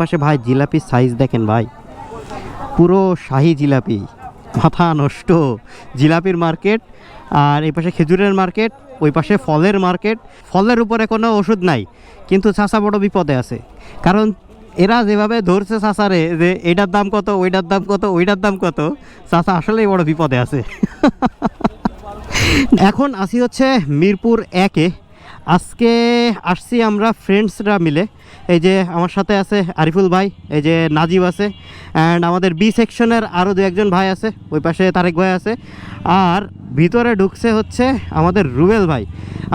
পাশে ভাই জিলাপির সাইজ দেখেন ভাই। পুরো শাহি জিলাপি। মাথা নষ্ট। জিলাপির মার্কেট আর এই পাশে খেজুরের মার্কেট ওই পাশে ফলের মার্কেট ফলের উপরে কোনো ওষুধ নাই। কিন্তু চাষা বড় বিপদে আছে। কারণ এরা যেভাবে ধরছে চাষারে যে এইটার দাম কত, ওইটার দাম কত, ওইটার দাম কত চাষা আসলেই বড় বিপদে আছে। এখন আসি হচ্ছে মিরপুর একে আজকে আসছি আমরা ফ্রেন্ডসরা মিলে। এই যে আমার সাথে আছে আরিফুল ভাই, এই যে নাজিব আছে অ্যান্ড আমাদের বি সেকশনের আরও দু একজন ভাই আছে, ওই পাশে তারেক ভাই আছে, আর ভিতরে ঢুকছে হচ্ছে আমাদের রুবেল ভাই।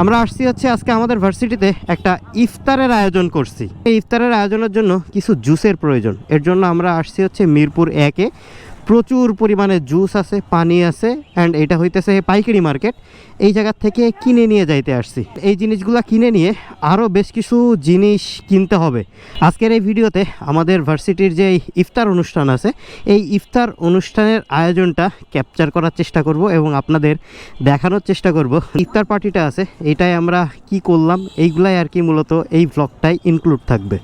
আমরা আসছি হচ্ছে আজকে আমাদের ভার্সিটিতে একটা ইফতারের আয়োজন করছি। এই ইফতারের আয়োজনের জন্য কিছু জুসের প্রয়োজন, এর জন্য আমরা আসছি হচ্ছে মিরপুর একে প্রচুর পরিমাণে জুস আছে, পানি আছে অ্যান্ড এটা হইতেছে পাইকারি মার্কেট। এই জায়গার থেকে কিনে নিয়ে যাইতে আসছি। এই জিনিসগুলো কিনে নিয়ে আরও বেশ কিছু জিনিস কিনতে হবে। আজকের এই ভিডিওতে আমাদের ভার্সিটির যে ইফতার অনুষ্ঠান আছে, এই ইফতার অনুষ্ঠানের আয়োজনটা ক্যাপচার করার চেষ্টা করব এবং আপনাদের দেখানোর চেষ্টা করব। ইফতার পার্টিটা আছে, এটাই আমরা কি করলাম, এইগুলাই আর কি মূলত এই ব্লগটাই ইনক্লুড থাকবে।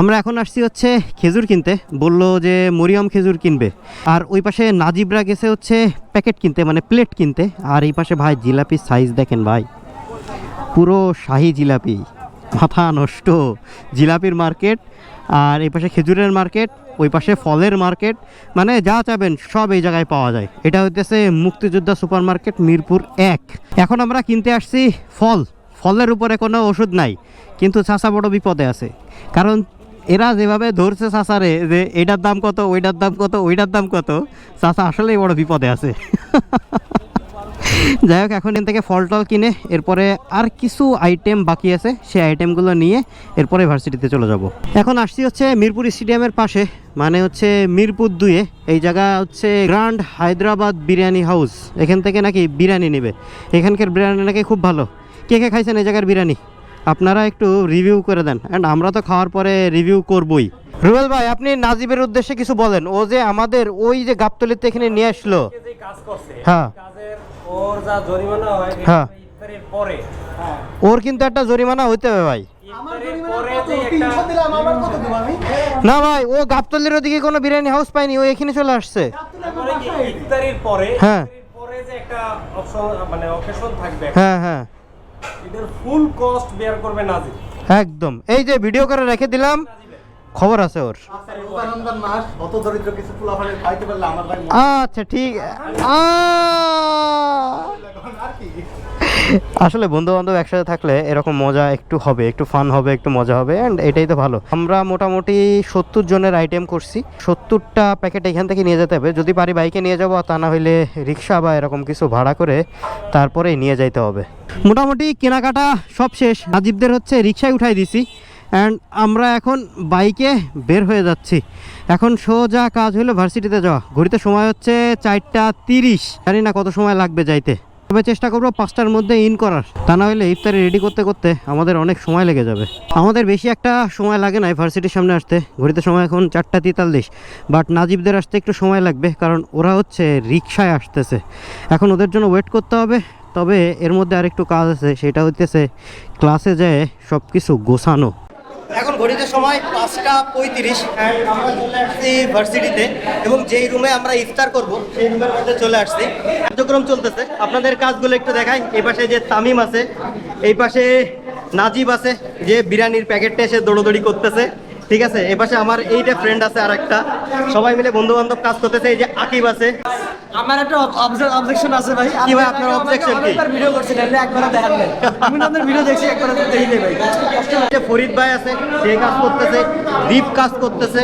আমরা এখন আসছি হচ্ছে খেজুর কিনতে। বলল যে মরিয়ম খেজুর কিনবে। আর ওই পাশে নাজিবরা গেছে হচ্ছে প্যাকেট কিনতে মানে প্লেট কিনতে। আর এই পাশে ভাই জিলাপির সাইজ দেখেন ভাই। পুরো শাহি জিলাপি। মাথা নষ্ট। জিলাপির মার্কেট আর এই পাশে খেজুরের মার্কেট ওই পাশে ফলের মার্কেট মানে যা চাবেন সব এই জায়গায় পাওয়া যায়। এটা হইতেছে মুক্তিযোদ্ধা সুপার মার্কেট মিরপুর এক। এখন আমরা কিনতে আসছি ফল। ফলের উপরে কোনো ওষুধ নাই। কিন্তু চাষা বড় বিপদে আছে। কারণ এরা যেভাবে ধরছে চাষারে যে এটার দাম কত, ওইটার দাম কত, ওইটার দাম কত চাষা আসলেই বড় বিপদে আছে। যাই হোক, এখন এখান থেকে ফল টল কিনে এরপরে আর কিছু আইটেম বাকি আছে, সেই আইটেমগুলো নিয়ে এরপরে ভার্সিটিতে চলে যাব। এখন আসছি হচ্ছে মিরপুর স্টেডিয়ামের পাশে মানে হচ্ছে মিরপুর দুয়ে, এই জায়গা হচ্ছে গ্র্যান্ড হায়দ্রাবাদ বিরিয়ানি হাউস এখান থেকে নাকি বিরিয়ানি নেবে। এখানকার বিরিয়ানি নাকি খুব ভালো। কে কে খাইছেন এই জায়গার বিরিয়ানি? আপনারা একটু রিভিউ করে দেন। অ্যান্ড আমরা তো খাওয়ার পরে রিভিউ করবই। রুবেল ভাই আপনি নাজিবের উদ্দেশ্যে কিছু বলেন। ও যে আমাদের ওই যে গাবতলিতে এখানে নিয়ে আসলো। যে কাজ করছে হ্যাঁ। ওর যা জরিমানা হয় হ্যাঁ। পরে। হ্যাঁ। ওর কিন্তু একটা জরিমানা হইতে হবে ভাই। না ভাই ও গাবতলির ওদিকে কোনো বিরিয়ানি হাউস পায়নি ও এখানে চলে আসছে। পরে হ্যাঁ। পরে যে একটা অপশন মানে অকেশন থাকবে। হ্যাঁ হ্যাঁ। এদের ফুল কস্ট বেয়ার করবে নাজির। একদম। এই যে ভিডিও করে রেখে দিলাম খবর আছে ওর। ভাই আচ্ছা ঠিক আ আসলে বন্ধু বান্ধব একসাথে থাকলে এরকম মজা একটু হবে, একটু ফান হবে, একটু মজা হবে অ্যান্ড এটাই তো ভালো। আমরা মোটামুটি সত্তর জনের আইটেম করছি। সত্তরটা প্যাকেট এখান থেকে নিয়ে যেতে হবে। যদি পারি বাইকে নিয়ে যাব, তা না হইলে রিক্সা বা এরকম কিছু ভাড়া করে তারপরেই নিয়ে যাইতে হবে। মোটামুটি কেনাকাটা সব শেষ। নাজিবদের হচ্ছে রিক্সায় উঠাই দিছি অ্যান্ড আমরা এখন বাইকে বের হয়ে যাচ্ছি। এখন সোজা কাজ হলো ভার্সিটিতে যাওয়া। ঘড়িতে সময় হচ্ছে চারটা তিরিশ। জানি না কত সময় লাগবে যাইতে। তবে চেষ্টা করব পাঁচটার মধ্যে ইন করার। তা না হলে ইফতারি রেডি করতে করতে আমাদের অনেক সময় লেগে যাবে। আমাদের বেশি একটা সময় লাগে না ভার্সিটির সামনে আসতে। ঘড়িতে সময় এখন চারটা তেতাল্লিশ। বাট নাজিবদের আসতে একটু সময় লাগবে কারণ ওরা হচ্ছে রিক্সায় আসতেছে। এখন ওদের জন্য ওয়েট করতে হবে। তবে এর মধ্যে আরেকটু কাজ আছে, সেটা হইতেছে ক্লাসে যেয়ে সব কিছু গোছানো। ঘড়িতে সময় পাঁচটা পঁয়ত্রিশ ভার্সিটিতে এবং যেই রুমে আমরা ইফতার করব, সেই রুমের মধ্যে চলে আসছি। কার্যক্রম চলতেছে। আপনাদের কাজগুলো একটু দেখাই। এই পাশে যে তামিম আছে, এই পাশে নাজিব আছে, যে বিরিয়ানির প্যাকেটটা এসে দৌড়োদৌড়ি করতেছে। ঠিক আছে এই পাশে আমার এইটা ফ্রেন্ড আছে আর একটা সবাই মিলে বন্ধু বান্ধব কাজ করতেছে এই যে আকিব আছে। আমার একটা অবজেকশন আছে ভাই। কি ভাই, আপনার অবজেকশন কি? ভিডিও করছিলেন একবার দেখান নাই। আমি আপনাদের ভিডিও দেখছি একবার দেখি নাই ভাই। যে ফরিদ ভাই আছে সে কাজ করতেছে দীপ কাজ করতেছে।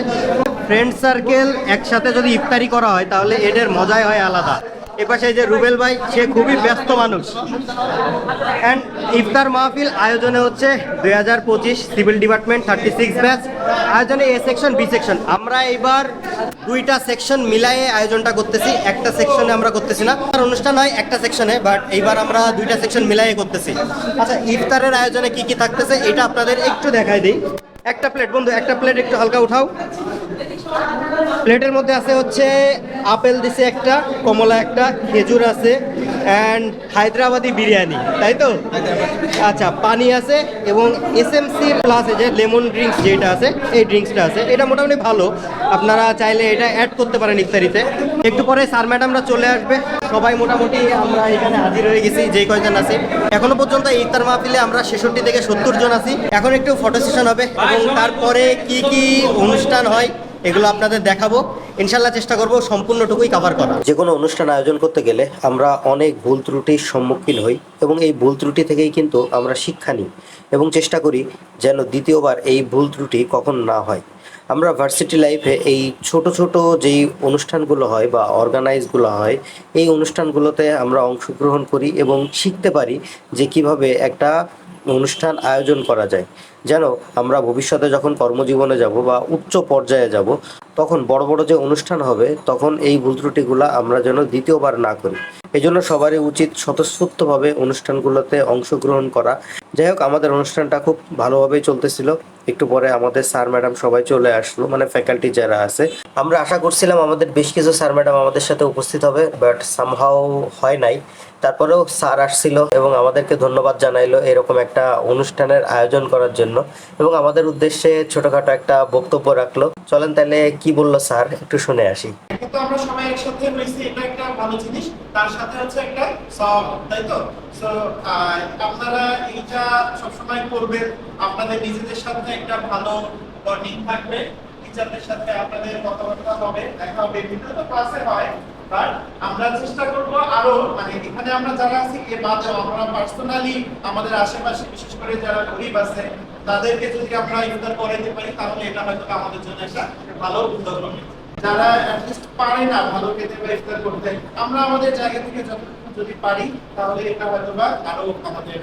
ফ্রেন্ড সার্কেল একসাথে যদি ইফতারি করা হয় তাহলে এদের মজাই হয় আলাদা। এপাশে যে রুবেল ভাই, সে খুবই ব্যস্ত মানুষ। অ্যান্ড ইফতার মাহফিল আয়োজনে হচ্ছে দুই হাজার পঁচিশ civil department thirty six batch আয়োজনে এ সেকশন বি সেকশন আমরা এবার দুইটা সেকশন মিলায়ে আয়োজনটা করতেছি। একটা সেকশনে আমরা করতেছি না। আর অনুষ্ঠান হয় একটা সেকশনে বাট এইবার আমরা দুইটা সেকশন মিলায়ে করতেছি। আচ্ছা ইফতারের আয়োজনে কি কি থাকতেছে এটা আপনাদের একটু দেখাই দিই। একটা প্লেট বন্ধু, একটা প্লেট একটু হালকা উঠাও। প্লেটের মধ্যে আছে হচ্ছে আপেল দিছে একটা, কমলা একটা, খেজুর আছে অ্যান্ড হায়দ্রাবাদি বিরিয়ানি, তাই তো? আচ্ছা পানি আছে এবং এস এম সি প্লাস যে লেমন ড্রিঙ্কস যেটা আছে, এই ড্রিঙ্কসটা আছে, এটা মোটামুটি ভালো। আপনারা চাইলে এটা অ্যাড করতে পারেন ইফতারিতে। একটু পরে স্যার ম্যাডামরা চলে আসবে। সবাই মোটামুটি আমরা এখানে হাজির হয়ে গেছি, যে কয়জন আছি। এখনও পর্যন্ত ইফতার মাহফিলে আমরা ছেষট্টি থেকে সত্তর জন আছি। এখন একটু ফটো সেশন হবে এবং তারপরে কি কি অনুষ্ঠান হয়, এগুলো আপনাদের দেখাবো। ইনশাল্লাহ চেষ্টা করব সম্পূর্ণটুকুই কভার করা যে কোনো অনুষ্ঠান আয়োজন করতে গেলে আমরা অনেক ভুল ত্রুটির সম্মুখীন হই এবং এই ভুল ত্রুটি থেকেই কিন্তু আমরা শিক্ষা নিই এবং চেষ্টা করি যেন দ্বিতীয়বার এই ভুল ত্রুটি কখন না হয়। আমরা ভার্সিটি লাইফে এই ছোট ছোট যেই অনুষ্ঠানগুলো হয় বা অর্গানাইজগুলো হয়, এই অনুষ্ঠানগুলোতে আমরা অংশগ্রহণ করি এবং শিখতে পারি যে কীভাবে একটা অনুষ্ঠান আয়োজন করা যায়। যেন আমরা ভবিষ্যতে যখন কর্মজীবনে যাব বা উচ্চ পর্যায়ে যাব, তখন বড় বড় যে অনুষ্ঠান হবে, তখন এই ভুল ত্রুটিগুলো আমরা যেন দ্বিতীয়বার না করি। এই জন্য সবারই উচিত স্বতঃস্ফূর্তভাবে অনুষ্ঠানগুলোতে অংশগ্রহণ করা। যাই হোক, আমাদের অনুষ্ঠানটা খুব ভালোভাবেই চলতেছিল। একটু পরে আমাদের স্যার ম্যাডাম সবাই চলে আসলো মানে ফ্যাকাল্টি যারা আছে। আমরা আশা করছিলাম আমাদের বেশ কিছু স্যার ম্যাডাম আমাদের সাথে উপস্থিত হবে, বাট সামহাও হয় নাই। তারপরেও স্যার আসছিল এবং আমাদেরকে ধন্যবাদ জানাইলো এরকম একটা অনুষ্ঠানের আয়োজন করার জন্য এবং আমাদের উদ্দেশ্যে ছোটখাটো একটা বক্তব্য রাখল। চলেন তাহলে কি বলল স্যার? একটু শুনে আসি। আমরা সবাই একসাথে একটা ভালো জিনিস। তার সাথে হচ্ছে একটা সব, তাই তো? আপনারা এইটা সবসময় করবেন। আপনাদের নিজেদের সাথে একটা ভালো বন্ডিং থাকবে। টিচারদের সাথে আপনাদের কথাবার্তা হবে, দেখা হবে। বিভিন্ন ক্লাসে হয় বাট আমরা চেষ্টা করব আরও মানে এখানে আমরা যারা আছি, এ আমরা পার্সোনালি আমাদের আশেপাশে, বিশেষ করে যারা গরিব আছে, তাদেরকে যদি আমরা ইফতার করাইতে পারি, তাহলে এটা হয়তো আমাদের জন্য একটা ভালো উদ্যোগ হবে। যারা পারে না ভালো খেতে বা ইফতার করতে, আমরা আমাদের জায়গা থেকে যতটুকু যদি পারি, তাহলে এটা হয়তো বা আরও আমাদের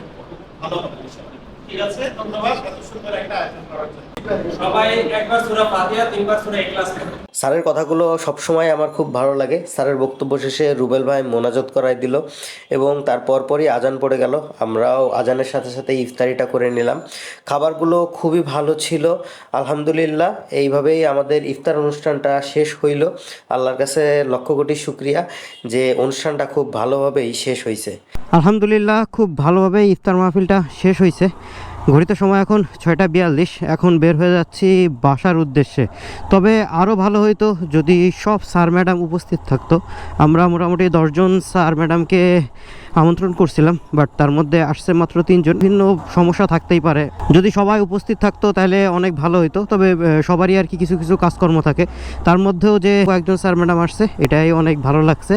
ভালো হবে। ঠিক আছে? ধন্যবাদ এত সুন্দর একটা আয়োজন করার জন্য। সবাই একবার সূরা ফাতিহা তিনবার সূরা ইখলাস স্যারের কথাগুলো সবসময় আমার খুব ভালো লাগে। স্যারের বক্তব্য শেষে রুবেল ভাই মোনাজত করাই দিল এবং তারপর পরই আজান পড়ে গেল। আমরাও আজানের সাথে সাথে ইফতারিটা করে নিলাম। খাবারগুলো খুবই ভালো ছিল। আলহামদুলিল্লাহ এইভাবেই আমাদের ইফতার অনুষ্ঠানটা শেষ হইল। আল্লাহর কাছে লক্ষ কোটি শুক্রিয়া যে অনুষ্ঠানটা খুব ভালোভাবেই শেষ হয়েছে আলহামদুলিল্লাহ খুব ভালোভাবে ইফতার মাহফিলটা শেষ হয়েছে ঘড়িতে সময় এখন ছয়টা বিয়াল্লিশ। এখন বের হয়ে যাচ্ছি বাসার উদ্দেশ্যে। তবে আরও ভালো হইতো যদি সব স্যার ম্যাডাম উপস্থিত থাকতো। আমরা মোটামুটি দশজন স্যার ম্যাডামকে আমন্ত্রণ করছিলাম বাট তার মধ্যে আসছে মাত্র তিনজন। ভিন্ন সমস্যা থাকতেই পারে। যদি সবাই উপস্থিত থাকতো তাহলে অনেক ভালো হতো তবে সবারই আর কি কিছু কিছু কাজকর্ম থাকে। তার মধ্যেও যে কয়েকজন স্যার ম্যাডাম আসছে, এটাই অনেক ভালো লাগছে।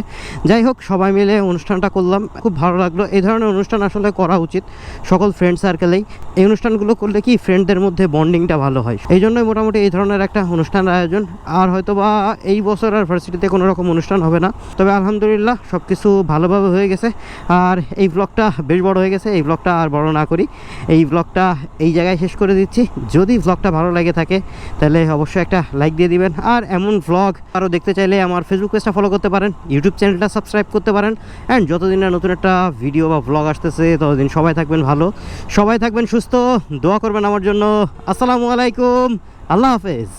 যাই হোক, সবাই মিলে অনুষ্ঠানটা করলাম, খুব ভালো লাগল। এই ধরনের অনুষ্ঠান আসলে করা উচিত, সকল ফ্রেন্ড সার্কেলেই এই। অনুষ্ঠানগুলো করলে কি ফ্রেন্ডদের মধ্যে বন্ডিংটা ভালো হয়? এই জন্যই মোটামুটি এই ধরনের একটা অনুষ্ঠান আয়োজন। আর হয়তো বা এই বছর আর ভার্সিটিতে কোনো রকম অনুষ্ঠান হবে না। তবে আলহামদুলিল্লাহ সব কিছু ভালোভাবে হয়ে গেছে। আর এই ব্লগটা বেশ বড় হয়ে গেছে, এই ব্লগটা আর বড় না করি। এই ব্লগটা এই জায়গায় শেষ করে দিচ্ছি। যদি ব্লগটা ভালো লাগে থাকে, তাহলে অবশ্যই একটা লাইক দিয়ে দিবেন। আর এমন ব্লগ আরও দেখতে চাইলে আমার ফেসবুক পেজটা ফলো করতে পারেন ইউটিউব চ্যানেলটা সাবস্ক্রাইব করতে পারেন। অ্যান্ড যতদিন না নতুন একটা ভিডিও বা ব্লগ আসতেছে, ততদিন সবাই থাকবেন ভালো। সবাই থাকবেন সুস্থ, দোয়া করবেন আমার জন্য। আসসালামু আলাইকুম, আল্লাহ হাফেজ।